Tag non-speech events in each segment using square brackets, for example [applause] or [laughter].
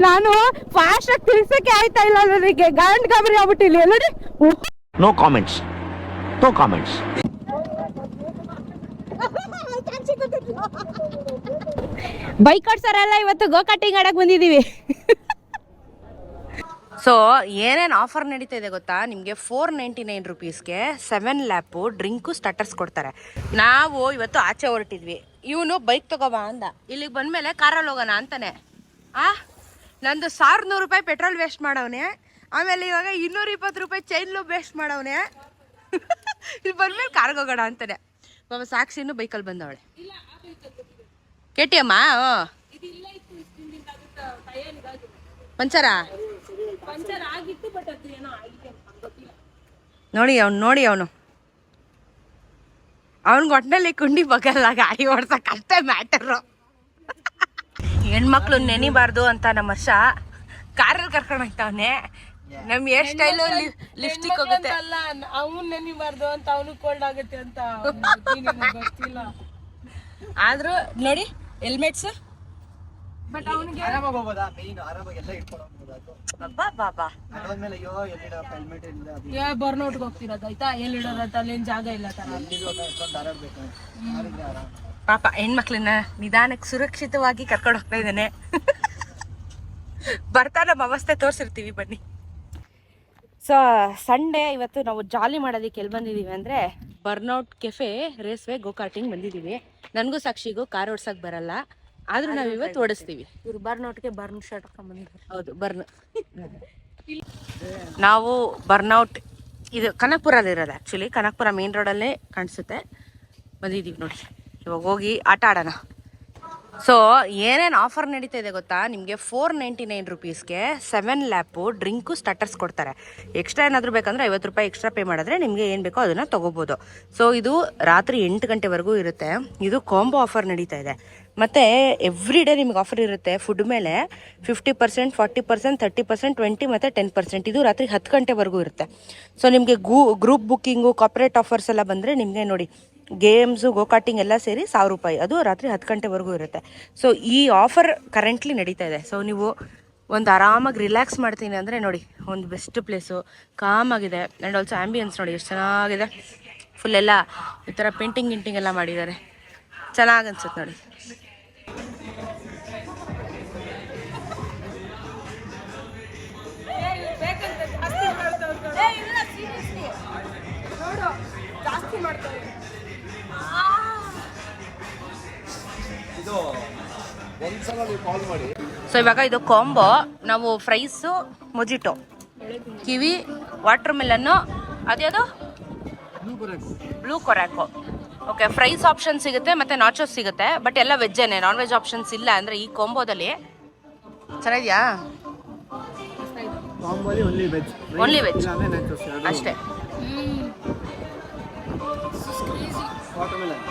ನಾನು ಫಾಸ್ಟ್ ಆಗಿ ತಿಳ್ಸಕ್ಕೆ ಆಯ್ತಾ ಇಲ್ಲ ನನಗೆ. ಗಂಡ್ ಗಾಬರಿ ಆಗ್ಬಿಟ್ಟಿಲ್ಲ ನೋಡಿ. No comments no comments bike ಕೊಡ್ಸಾರಲ್ಲ ಇವತ್ತು ಗೋ ಕಟ್ಟಿಂಗ್ ಆಡಕ್ ಬಂದಿದೀವಿ ಸೊ ಏನೇನು ಆಫರ್ ನಡೀತಾ ಇದೆ ಗೊತ್ತಾ? ನಿಮಗೆ ಫೋರ್ ನೈಂಟಿ ನೈನ್ ರುಪೀಸ್ಗೆ ಸೆವೆನ್ ಲ್ಯಾಪು ಡ್ರಿಂಕು ಸ್ಟಟರ್ಸ್ ಕೊಡ್ತಾರೆ. ನಾವು ಇವತ್ತು ಆಚೆ ಹೊರಟಿದ್ವಿ. ಇವನು ಬೈಕ್ ತಗೋಬಾ ಅಂದ. ಇಲ್ಲಿಗೆ ಬಂದಮೇಲೆ ಕಾರಲ್ಲಿ ಹೋಗೋಣ ಅಂತಾನೆ. ಆ? ನಂದು ಸಾವಿರದ ನೂರು ರೂಪಾಯಿ ಪೆಟ್ರೋಲ್ ವೇಸ್ಟ್ ಮಾಡವನೆ. ಆಮೇಲೆ ಇವಾಗ ಇನ್ನೂರ ಇಪ್ಪತ್ತು ರೂಪಾಯಿ ಚೈನ್ಲು ವೇಸ್ಟ್ ಮಾಡವನೆ. [laughs] ಇಲ್ಲಿ ಬಂದ್ಮೇಲೆ ಕಾರ್ಗೆ ಹೋಗೋಣ ಅಂತಾನೆ. ಬಾಬಾ ಸಾಕ್ಷಿನೂ ಬೈಕಲ್ಲಿ ಬಂದವಳೆ. K T M ಪಂಚರಾ? ನೋಡಿ ಅವ್ನು ನೋಡಿ ಅವನು. ಅವನಿಗೆ ಒಟ್ಟಿನಲ್ಲಿ ಕುಂಡಿ ಬಗಲ್ಲ ಗಾಡಿ ಓಡ್ಸಕ್ ಅಷ್ಟೇ ಮ್ಯಾಟರು. ಹೆಣ್ಮಕ್ಳು ನೆನಿಬಾರ್ದು ಅಂತ ನಮ್ಮ ವರ್ಷ ಕಾರಲ್ಲಿ ಕರ್ಕೊಂಡು ಹೋಗ್ತಾವನೆ. ನಮ್ ಹೇರ್ ಸ್ಟೈಲು ಲಿಪ್ಸ್ಟಿಕ್ ಹೋಗುತ್ತೆ. ಅಲ್ಲ ಅವನ್ ನೆನಿಬಾರ್ದು ಅಂತ ಅವನು ಕೋಲ್ಡ್ ಆಗುತ್ತೆ ಅಂತ ಗೊತ್ತಿಲ್ಲ. ಆದ್ರೂ ನೋಡಿ ಹೆಲ್ಮೆಟ್ಸ್ ಬಟ್ ಅವನಿಗೆ ಆರಾಮಾಗಿ ಹೋಗೋದಾ ಮೇನ್ ಆರಾಮಾಗಿ ಎಲ್ಲ ಇಟ್ಕೊಂಡು ಹೋಗ್ಬೋದು ಬಾಬಾ ಬಾಬಾ ಅದಾದ್ಮೇಲೆ ಅಯ್ಯೋ ಎಲ್ಲಿಡೋ ಹೆಲ್ಮೆಟ್ ಇಲ್ಲ ಬರ್ನೌಟ್ಗೆ ಹೋಗ್ತಿರೋದು ಆಯ್ತಾ? ಎಲ್ಲಿಡೋದಂತ ಅಲ್ಲಿ ಜಾಗ ಇಲ್ಲ ತರ. ಎಲ್ಲಿಗೂ ಇಟ್ಕೊಂಡು ಆರಾಮ. ಪಾಪ ಹೆಣ್ಮಕ್ಳನ್ನ ನಿಧಾನಕ್ಕೆ ಸುರಕ್ಷಿತವಾಗಿ ಕರ್ಕೊಂಡು ಹೋಗ್ತಾ ಇದ್ದಾನೆ. ಬರ್ತಾ ನಮ್ಮ ಅವಸ್ಥೆ ತೋರಿಸಿರ್ತೀವಿ ಬನ್ನಿ. ಸೊ ಸಂಡೇ ಇವತ್ತು ನಾವು ಜಾಲಿ ಮಾಡೋದಕ್ಕೆ ಎಲ್ಲಿ ಬಂದಿದ್ದೀವಿ ಅಂದರೆ burnout cafe raceway go karting ಬಂದಿದ್ದೀವಿ ನನಗೂ ಸಾಕ್ಷಿಗೂ ಕಾರ್ ಓಡ್ಸಕ್ ಬರಲ್ಲ. ಆದ್ರೂ ನಾವು ಇವತ್ತು ಓಡಿಸ್ತೀವಿ. ಇವ್ರು ಬರ್ನೌಟ್ಗೆ ಬರ್ನ್ ಶರ್ಟ್ ಹಾಕೊಂಡ್ಬಂದಿದ್ದಾರೆ ಹೌದು ಬರ್ನ್. ನಾವು ಬರ್ನೌಟ್ ಇದು ಕನಕಪುರಲ್ಲಿರೋದು ಆ್ಯಕ್ಚುಲಿ ಕನಕಪುರ ಮೇನ್ ರೋಡಲ್ಲೇ ಕಾಣಿಸುತ್ತೆ. ಬಂದಿದ್ದೀವಿ ನೋಡಿ. ಇವಾಗ ಹೋಗಿ ಆಟ ಆಡೋಣ. ಸೊ ಏನೇನು ಆಫರ್ ನಡೀತಾ ಇದೆ ಗೊತ್ತಾ? ನಿಮಗೆ ಫೋರ್ ನೈಂಟಿ ನೈನ್ ರುಪೀಸ್ಗೆ ಸೆವೆನ್ ಲ್ಯಾಪು ಡ್ರಿಂಕು ಸ್ಟಟರ್ಸ್ ಕೊಡ್ತಾರೆ. ಎಕ್ಸ್ಟ್ರಾ ಏನಾದರೂ ಬೇಕಂದ್ರೆ ಐವತ್ತು ರೂಪಾಯಿ ಎಕ್ಸ್ಟ್ರಾ ಪೇ ಮಾಡಿದ್ರೆ ನಿಮಗೆ ಏನು ಬೇಕೋ ಅದನ್ನು ತೊಗೋಬೋದು. ಸೊ ಇದು ರಾತ್ರಿ ಎಂಟು ಗಂಟೆವರೆಗೂ ಇರುತ್ತೆ. ಇದು ಕಾಂಬೋ ಆಫರ್ ನಡೀತಾ ಇದೆ. ಮತ್ತು ಎವ್ರಿ ಡೇ ನಿಮ್ಗೆ ಆಫರ್ ಇರುತ್ತೆ ಫುಡ್ ಮೇಲೆ fifty percent forty percent thirty percent twenty ಮತ್ತು ಟೆನ್ ಪರ್ಸೆಂಟ್ ಇದು ರಾತ್ರಿ ಹತ್ತು ಗಂಟೆವರೆಗೂ ಇರುತ್ತೆ. ಸೊ ನಿಮಗೆ ಗೂ ಗ್ರೂಪ್ ಬುಕ್ಕಿಂಗು ಕಾಪ್ರೇಟ್ ಆಫರ್ಸ್ ಎಲ್ಲ ಬಂದರೆ ನಿಮಗೆ ನೋಡಿ ಗೇಮ್ಸು ಗೋಕಾಟಿಂಗ್ ಎಲ್ಲ ಸೇರಿ ಸಾವಿರ ರೂಪಾಯಿ. ಅದು ರಾತ್ರಿ ಹತ್ತು ಗಂಟೆವರೆಗೂ ಇರುತ್ತೆ. ಸೊ ಈ ಆಫರ್ ಕರೆಂಟ್ಲಿ ನಡೀತಾ ಇದೆ. ಸೊ ನೀವು ಒಂದು ಆರಾಮಾಗಿ ರಿಲ್ಯಾಕ್ಸ್ ಮಾಡ್ತೀನಿ ಅಂದರೆ ನೋಡಿ, ಒಂದು ಬೆಸ್ಟ್ ಪ್ಲೇಸು ಕಾಮಾಗಿದೆ ಆ್ಯಂಡ್ ಆಲ್ಸೋ ಆ್ಯಂಬಿಯನ್ಸ್ ನೋಡಿ, ಎಷ್ಟು ಚೆನ್ನಾಗಿದೆ. ಫುಲ್ ಎಲ್ಲ ಈ ಥರ ಪೇಂಟಿಂಗ್ ಗಿಂಟಿಂಗ್ ಎಲ್ಲ ಮಾಡಿದ್ದಾರೆ. ಚೆನ್ನಾಗಿ ಅನ್ಸುತ್ತೆ ನೋಡಿ. ಸೊ ಇವಾಗ ಇದು ಕಾಂಬೋ ನಾವು ಫ್ರೈಸು ಮೊಜಿಟೋ ಕಿವಿ ವಾಟರ್ ಮಿಲನ್ನು ಅದ್ಯಾವುದು blue curacao okay fries option ಸಿಗುತ್ತೆ ಮತ್ತು ನಾಚೋಸ್ ಸಿಗುತ್ತೆ ಬಟ್ ಎಲ್ಲ ವೆಜ್ಜೇನೆ ನಾನ್ ವೆಜ್ ಆಪ್ಷನ್ಸ್ ಇಲ್ಲ ಅಂದರೆ ಈ ಕಾಂಬೋದಲ್ಲಿ ಚೆನ್ನಾಗಿದೆಯಾ? ಕಾಂಬೋಲಿ ಓನ್ಲಿ ವೆಜ್ ಅಷ್ಟೇ. ವಾಟರ್ಮೆಲನ್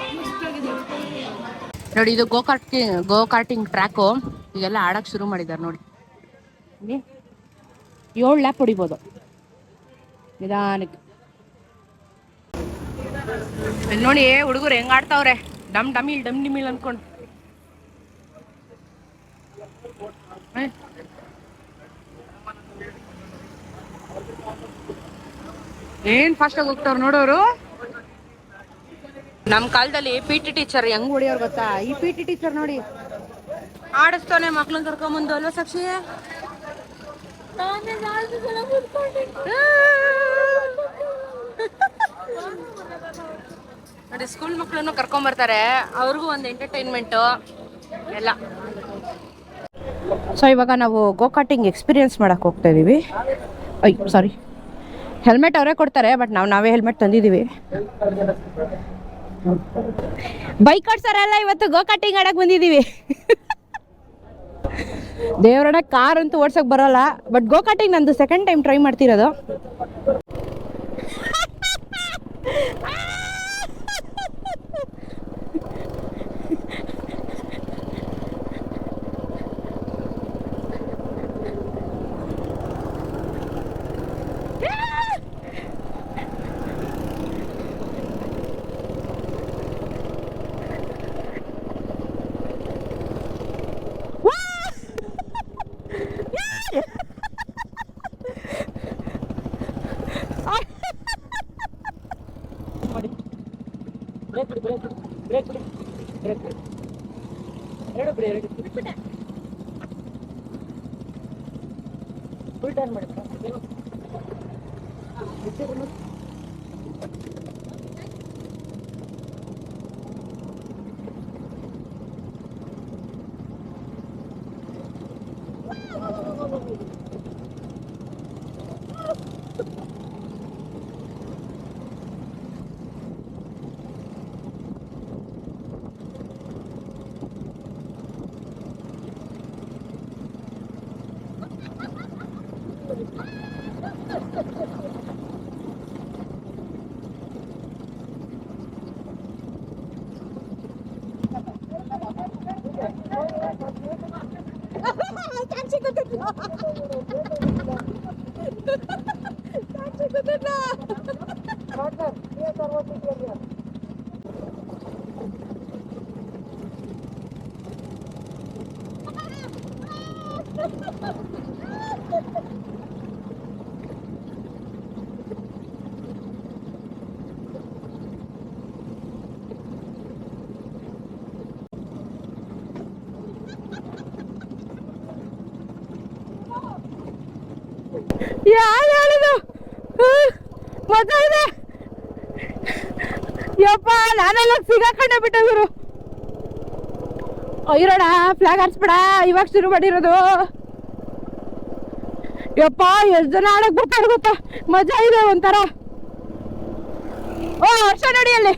ನೋಡಿ, ಇದು go karting go karting track. ಈಗೆಲ್ಲ ಆಡಕ್ಕೆ ಶುರು ಮಾಡಿದ್ದಾರೆ ನೋಡಿ. ಏಳು ಲ್ಯಾಪ್ ಹೊಡಿಬೋದು. ನಿಧಾನಕ್ಕೆ. ನೋಡಿ ಹುಡುಗರು ಹೆಂಗ್ ಆಡ್ತಾವ್ರೆ? ಡಮ್ ಡಮಿಲ್, ಡಮ್ ಡಿಮಿಲ್ ಅನ್ಕೊಂಡು. ಏನ್ ಫಾಸ್ಟ್ ಆಗಿ ಹೋಗ್ತಾವ್ರ ನೋಡೋರು? ನಮ್ ಕಾಲದಲ್ಲಿ ಪಿ ಟಿ ಟೀಚರ್ ಹೆಂಗ್ ಹೊಡಿಯೋರ್ ಗೊತ್ತಾ? ಈ ಪಿ ಟಿ ಟೀಚರ್ ನೋಡಿ. ಆಡಿಸ್ತಾನೆ ಮಕ್ಳನ್ನ ಕರ್ಕೊಂಬಂದು ಅಲ್ವಾ ಸಾಕ್ಷಿ? ನೋಡಿ ಸ್ಕೂಲ್ ಮಕ್ಕಳನ್ನು ಕರ್ಕೊಂಬರ್ತಾರೆ. ಅವ್ರಿಗೂ ಒಂದು ಎಂಟರ್ಟೈನ್ಮೆಂಟು ಎಲ್ಲ. ಸೊ ಇವಾಗ ನಾವು ಗೋ ಕಾರ್ಟಿಂಗ್ ಎಕ್ಸ್ಪೀರಿಯನ್ಸ್ ಮಾಡೋಕೆ ಹೋಗ್ತಾ ಇದೀವಿ. ಅಯ್ಯೋ ಸಾರಿ ಹೆಲ್ಮೆಟ್ ಅವರೇ ಕೊಡ್ತಾರೆ ಬಟ್ ನಾವು ನಾವೇ ಹೆಲ್ಮೆಟ್ ತಂದಿದ್ದೀವಿ ಬೈಕ್ ಓಡ್ಸೋರೆಲ್ಲ ಇವತ್ತು ಗೋ ಕಟ್ಟಿಂಗ್ ಆಡಕ್ ಬಂದಿದೀವಿ ದೇವರನ್ನ ಕಾರ್ ಅಂತೂ ಓಡ್ಸಕ್ ಬರೋಲ್ಲ ಬಟ್ ಗೋ ಕಟ್ಟಿಂಗ್ ನಂದು ಸೆಕೆಂಡ್ ಟೈಮ್ ಟ್ರೈ ಮಾಡ್ತಿರೋದು. ರಿಟರ್ನ್ ಮಾಡಿ Can çekotetli. Can çekotetli. Bakın, niye sarma çekiyor? Ha ha ha! ಯಾರು ಹೇಳಿದು ಇದೆ ಯಪ್ಪ, ನಾನೆಲ್ಲ ಸಿಗಾಕೊಂಡೆ ಬಿಟ್ಟ ಗುರು. ಇರೋಣ ಫ್ಲಾಗ್ ಹಾರಿಸ್ಬೇಡ, ಇವಾಗ ಶುರು ಮಾಡಿರೋದು. ಯಪ್ಪ, ಎಷ್ಟು ಜನ ಆಡಕ್ ಬರ್ತಾರೆ ಗೊತ್ತಾ? ಮಜಾ ಇದೆ ಒಂಥರ. ಓ ವರ್ಷ ನೋಡಿ ಅಲ್ಲಿ.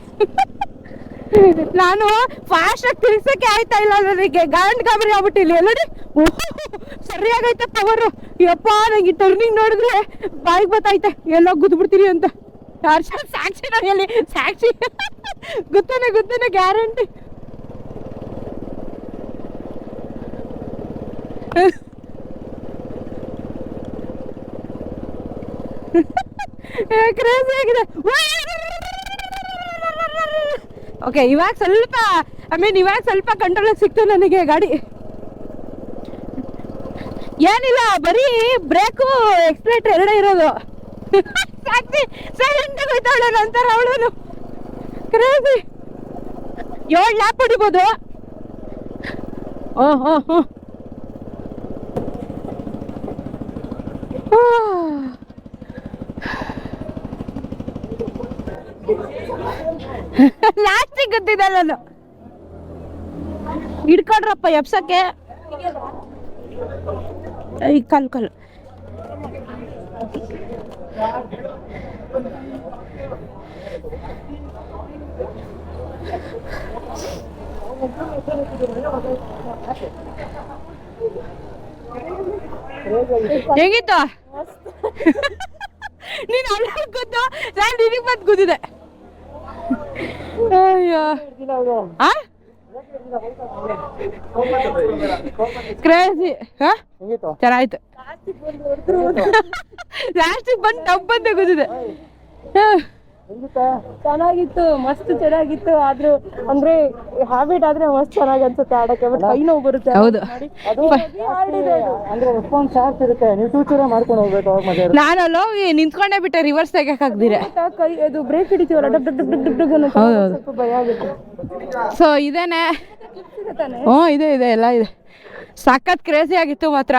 ನಾನು ಫಾಸ್ಟ್ ಆಗಿ ತಿರ್ಸಕ್ಕೆ ಆಯ್ತಾ ಇಲ್ಲ ನನಗೆ ಗಾಂಡ್ ಗಾಬರಿ ಆಗ್ಬಿಟ್ಟಿಲ್ಲ ನೋಡಿ ಸರಿಯಾಗೈತೆ ಪವರು ಯಪ್ಪ ನಂಗೆ ಟರ್ನಿಂಗ್ ನೋಡಿದ್ರೆ ಬಾಯಿಗೆ ಬತ್ತೈತೆ ಎಲ್ಲೋ ಗುದ್ಬಿಡ್ತೀರಿ ಅಂತ. ಹರ್ಷ ಸಾಕ್ಷಿ ಅಲ್ಲಿ ಸಾಕ್ಷಿ. ಗೊತ್ತಾನೆ ಗೊತ್ತಾನೆ ಗ್ಯಾರಂಟಿ ಕ್ರೇಜಿ ಆಗಿದೆ. ಓಕೆ ಇವಾಗ ಸ್ವಲ್ಪ ಐ ಮೀನ್ ಇವಾಗ ಸ್ವಲ್ಪ ಕಂಟ್ರೋಲ್ ಸಿಕ್ತು ನನಗೆ ಗಾಡಿ. ಏನಿಲ್ಲ, ಬರೀ ಬ್ರೇಕು ಎಕ್ಸ್ಪ್ಲೇಟರ್ ಎರಡೇ ಇರೋದು. ಸಾಕ್ಷಿ ಸೈಲೆಂಟ್ ಹೋಯ್ತಾವಳೆ ನಂತರ ಅವಳು ಕ್ರೇಜಿ ಏಳು ಲ್ಯಾಪ್ ಹೊಡಿಬೋದು. ಓ ಹೋ ಹೋ ಲಾಸ್ಟಿಗೆ ಗೊತ್ತಿದೆ ನಾನು ಹಿಡ್ಕೊಂಡ್ರಪ್ಪ ಎಪ್ಸಕ್ಕೆ ಈ ಕಲ್ ಕಲ್ ಹೇಗಿತ್ತು? ನೀನು ಅಲ್ಲ ಗೊತ್ತು? ನಾನು ನಿನಗೆ ಬಂದು ಕೂತಿದೆ ಅಯ್ಯೋ. ಆ? ಕ್ರೇಜಿ ಹಾ? ಚೆನ್ನಾಯ್ತು ಲಾಸ್ಟಿಗೆ ಬಂದು ಟಬ್ ಗೊತ್ತಿದೆ ಕೂತಿದೆ ಚೆನ್ನಾಗಿತ್ತು. ಮಸ್ತ್ ಚೆನ್ನಾಗಿತ್ತು. ಆದ್ರೂ ಅಂದ್ರೆ ಹ್ಯಾಬಿಟ್ ಆದ್ರೆ ಮಸ್ತ್ ಚೆನ್ನಾಗಿ ಅನ್ಸುತ್ತೆ ಆಡಕ್ಕೆ. ಬಟ್ ಕೈ ನೋವು ಬರುತ್ತೆ. ಹೌದು. ಅಂದ್ರೆ ರೆಸ್ಪಾನ್ಸ್ ಶಾರ್ಪ್ ಇರುತ್ತೆ. ನೀವು ಚೂಚೂರ ಮಾಡ್ಕೊಂಡು ಹೋಗ್ಬೇಕು ಅವಾಗ ಮಜಾ ನಾನು ಅಲ್ಲೋ ಹೋಗಿ ನಿಂತ್ಕೊಂಡೇ ಬಿಟ್ಟೆ ರಿವರ್ಸ್ ತೆಗಿಯಕ್ಕಾಗ್ದಿರ ಆಗ್ದಿರೆ ಕೈ ಅದು ಬ್ರೇಕ್ ಹಿಡಿತೀವಲ್ಲ? ಡಗ್ ಡಗ್ ಡಗ್ ಡಗ್ ಡಗ್ ಅನ್ನೋ. ಸ್ವಲ್ಪ ಭಯ ಆಗುತ್ತೆ. ಸೊ ಇದೇನೆ. ಹ್ಞೂ ಇದೆ ಇದೆ ಎಲ್ಲ ಇದೆ. ಸಖತ್ ಕ್ರೇಜಿ ಆಗಿತ್ತು ಮಾತ್ರ.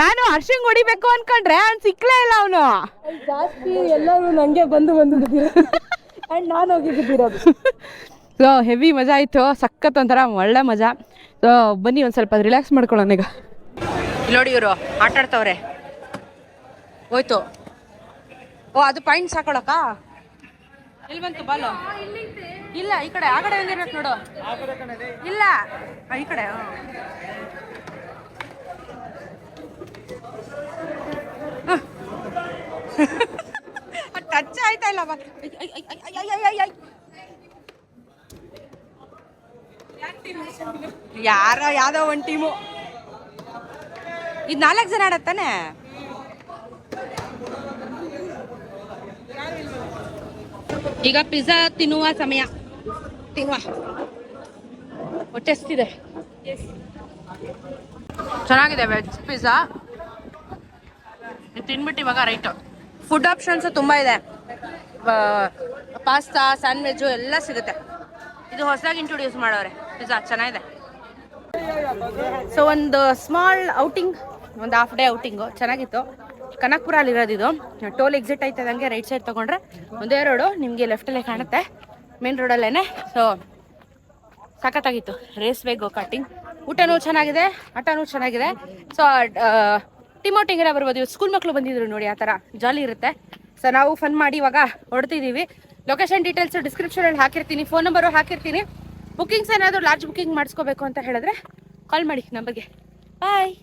ನಾನು ಹರ್ಷಂಗ್ ಹೊಡಿಬೇಕು ಅನ್ಕೊಂಡ್ರೆ ಅವ್ನು ಸಿಕ್ಲೇ ಇಲ್ಲ ಅವನು. ಜಾಸ್ತಿ ಎಲ್ಲರೂ ನಂಗೆ ಬಂದು ಬಂದು ಅಂಡ್ ನಾನು ಹೋಗಿದ್ದೀರೋದು ಸೊ ಹೆವಿ ಮಜಾ ಆಯಿತು ಸಖತ್ ಒಂಥರ ಒಳ್ಳೆ ಮಜಾ. ಸೊ ಬನ್ನಿ ಒಂದು ಸ್ವಲ್ಪ ರಿಲ್ಯಾಕ್ಸ್ ಮಾಡ್ಕೊಳ್ಳೋಣ ಈಗ. ನೋಡಿ ಇವರು ಆಟ ಆಡ್ತವ್ರೆ ಹೋಯ್ತು. ಓ ಅದು ಪಾಯಿಂಟ್ಸ್ ಹಾಕೊಳಕ ಎಲ್ಲಿ ಬಂತು ಬಾಲು? ಇಲ್ಲ, ಈ ಕಡೆ, ಆ ಕಡೆ ಒಂದಿರತ್ ನೋಡು. ಇಲ್ಲ. ಈ ಕಡೆ ಟಚ್ ಆಯ್ತಾ ಇಲ್ಲ. ಯಾರೋ ಯಾವ್ದೋ ಒಂದು ಟೀಮು ಇದು ನಾಲ್ಕು ಜನ ಆಡತ್ತಾನೆ? ಈಗ ಪಿಜ್ಜಾ ತಿನ್ನುವ ಸಮಯ. ತಿನ್ನುವ. ಹೊಟ್ಟೆ ಇದೆ. ಚೆನ್ನಾಗಿದೆ ವೆಜ್ ಪಿಜ್ಜಾ ತಿನ್ಬಿಟ್ಟು ಇವಾಗ ರೈಟ್ ಫುಡ್ ಆಪ್ಷನ್ಸ್ ತುಂಬ ಇದೆ. ಪಾಸ್ತಾ ಸ್ಯಾಂಡ್ವಿಚ್ಚು ಎಲ್ಲ ಸಿಗುತ್ತೆ. ಇದು ಹೊಸದಾಗಿ ಇಂಟ್ರೊಡ್ಯೂಸ್ ಮಾಡೋರೆ. ಪಿಜ್ಜಾ ಚೆನ್ನಾಗಿದೆ. ಸೊ ಒಂದು ಸ್ಮಾಲ್ ಔಟಿಂಗ್ ಒಂದು ಹಾಫ್ ಡೇ ಔಟಿಂಗು ಚೆನ್ನಾಗಿತ್ತು. ಕನಕ್ಪುರ ಇದು. ಟೋಲ್ ಎಕ್ಸಿಟ್ ಆಯ್ತದಂಗೆ ರೈಟ್ ಸೈಡ್ ತೊಗೊಂಡ್ರೆ ಒಂದೇ ರೋಡು ನಿಮಗೆ ಲೆಫ್ಟಲ್ಲೇ ಕಾಣುತ್ತೆ. ಮೇನ್ ರೋಡಲ್ಲೇ ಸೊ ಸಖತ್ತಾಗಿತ್ತು. ರೇಸ್ ವೇ ಗೋ ಕಟ್ಟಿಂಗ್ ಊಟನೂ ಚೆನ್ನಾಗಿದೆ. ಆಟನೂ ಚೆನ್ನಾಗಿದೆ ಸೊ ಟಿಮೋಟಿಂಗೆಲ್ಲ ಬರ್ಬೋದು. ಇವತ್ತು ಸ್ಕೂಲ್ ಮಕ್ಕಳು ಬಂದಿದ್ರು ನೋಡಿ, ಆ ಥರ ಜಾಲಿ ಇರುತ್ತೆ. ಸೊ ನಾವು ಫನ್ ಮಾಡಿ ಇವಾಗ ಹೊಡ್ತಿದ್ದೀವಿ ಲೊಕೇಶನ್ ಡೀಟೇಲ್ಸ್ ಡಿಸ್ಕ್ರಿಪ್ಷನಲ್ಲಿ ಹಾಕಿರ್ತೀನಿ ಫೋನ್ ನಂಬರು ಹಾಕಿರ್ತೀನಿ. ಬುಕಿಂಗ್ಸ್ ಏನಾದರೂ ಲಾರ್ಜ್ ಬುಕಿಂಗ್ ಮಾಡಿಸ್ಕೋಬೇಕು ಅಂತ ಹೇಳಿದ್ರೆ ಕಾಲ್ ಮಾಡಿ ನಂಬರ್ಗೆ ಬಾಯ್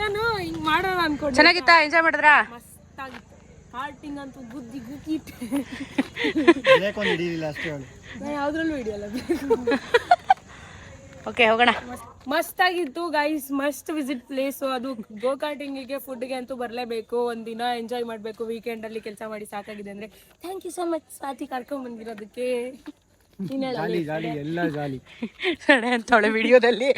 ನಾನು ಹಿಂಗ್ ಮಾಡೋಣ ಅನ್ಕೊಂಡೆ. ಚೆನ್ನಾಗಿತ್ತಾ? ಎಂಜಾಯ್ ಮಾಡಿದ್ರಾ? ಮಸ್ತಾಗಿತ್ತು. ಹಾರ್ಟಿಂಗ್ ಅಂತೂ ಬುದ್ಧಿ ಗುಕ್ಕಿಟ್ಟೆ ಬೇಕೊಂದು ಹಿಡಿಲಿಲ್ಲ ಅಷ್ಟೇ ಅವಳು ನಾನು ಯಾವ್ದ್ರಲ್ಲೂ ಹಿಡಿಯಲ್ಲ. ಓಕೆ ಹೋಗೋಣ. ಮಸ್ತ್ ಆಗಿತ್ತು ಗೈಸ್ ಮಸ್ಟ್ ವಿಸಿಟ್ ಪ್ಲೇಸ್ ಅದು ಗೋ ಕಾರ್ಟಿಂಗಿಗೆ ಫುಡ್ಗೆ ಅಂತೂ ಬರಲೇಬೇಕು. ಒಂದಿನ ಎಂಜಾಯ್ ಮಾಡಬೇಕು. ವೀಕೆಂಡಲ್ಲಿ ಕೆಲಸ ಮಾಡಿ ಸಾಕಾಗಿದೆ ಅಂದರೆ. Thank you so much Swathi ಕರ್ಕೊಂಡ್ ಬಂದಿರೋದಕ್ಕೆ. ನೀನ್ ಹೇಳು. ಜಾಲಿ ಜಾಲಿ ಎಲ್ಲ ಜಾಲಿ. ಅಂತವಳೆ ವಿಡಿಯೋದಲ್ಲಿ